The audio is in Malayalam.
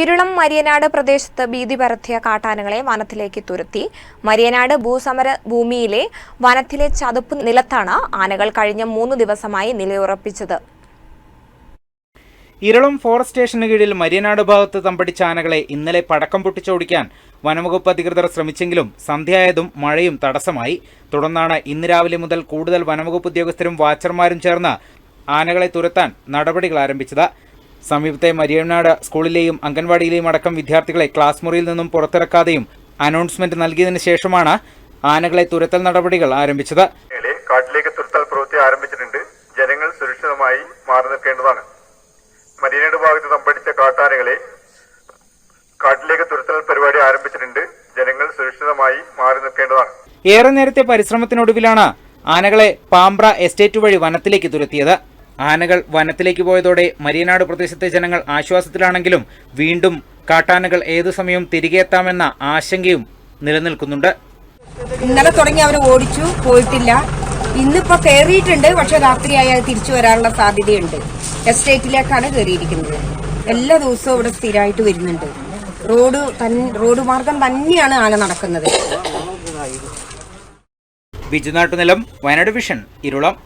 ഇരുളം മരിയനാട് പ്രദേശത്ത് ഭീതി പരത്തിയ കാട്ടാനകളെ വനത്തിലേക്ക് തുരത്തി. മരിയനാട് ഭൂസമര ഭൂമിയിലെ വനത്തിലെ ചതുപ്പ് നിലത്താണ് ആനകൾ കഴിഞ്ഞ മൂന്ന് ദിവസമായി നിലയുറപ്പിച്ചത്. ഇരളം ഫോറസ്റ്റ് സ്റ്റേഷന് കീഴിൽ മരിയനാട് ഭാഗത്ത് തമ്പടിച്ച ആനകളെ ഇന്നലെ പടക്കം പൊട്ടിച്ചോടിക്കാൻ വനംവകുപ്പ് അധികൃതർ ശ്രമിച്ചെങ്കിലും സന്ധ്യയായതും മഴയും തടസ്സമായി. തുടർന്നാണ് ഇന്ന് രാവിലെ മുതൽ കൂടുതൽ വനംവകുപ്പ് ഉദ്യോഗസ്ഥരും വാച്ചർമാരും ചേർന്ന് ആനകളെ തുരത്താൻ നടപടികൾ ആരംഭിച്ചത്. സമീപത്തെ മരിയനാട് സ്കൂളിലെയും അംഗൻവാടിയിലെയും അടക്കം വിദ്യാർത്ഥികളെ ക്ലാസ് മുറിയിൽ നിന്നും പുറത്തിറക്കാതെയും അനൗൺസ്മെന്റ് നൽകിയതിനു ശേഷമാണ് ആനകളെ തുരത്തൽ നടപടികൾ ആരംഭിച്ചത്. കാട്ടിലേക്ക് തുരത്തൽ പ്രവൃത്തി ആരംഭിച്ചിട്ടുണ്ട്. ജനങ്ങൾ സുരക്ഷിതമായി മാറി നിൽക്കേണ്ടതാണ്. മരീനയുടെ ഭാഗത്ത് തമ്പടിച്ച കാട്ടാനകളെ കാട്ടിലേക്ക് തുരത്തൽ പരിപാടി ആരംഭിച്ചിട്ടുണ്ട്. ജനങ്ങൾ സുരക്ഷിതമായി മാറി നിൽക്കേണ്ടതാണ്. ഏറെ നേരത്തെ പരിശ്രമത്തിനൊടുവിലാണ് ആനകളെ പാമ്പ്ര എസ്റ്റേറ്റ് വഴി വനത്തിലേക്ക് തുരത്തിയത്. ആനകൾ വനത്തിലേക്ക് പോയതോടെ മരിയനാട് പ്രദേശത്തെ ജനങ്ങൾ ആശ്വാസത്തിലാണെങ്കിലും വീണ്ടും കാട്ടാനകൾ ഏതു സമയവും തിരികെ എത്താമെന്ന ആശങ്കയും നിലനിൽക്കുന്നുണ്ട്. ഇന്നലെ തുടങ്ങി അവർ ഓടിച്ചു പോയിട്ടില്ല. ഇന്നിപ്പോ കയറിയിട്ടുണ്ട് പക്ഷെ രാത്രിയായി അത് തിരിച്ചു വരാനുള്ള സാധ്യതയുണ്ട്. എസ്റ്റേറ്റിലേക്കാണ് കയറിയിരിക്കുന്നത് എല്ലാ ദിവസവും ഇവിടെ സ്ഥിരമായിട്ട് വരുന്നുണ്ട്. റോഡ് റോഡ് മാർഗം തന്നെയാണ് ആന നടക്കുന്നത്. ബിജുനാട്ടുനിലം വയനാട് വിഷൻ ഇരുളം.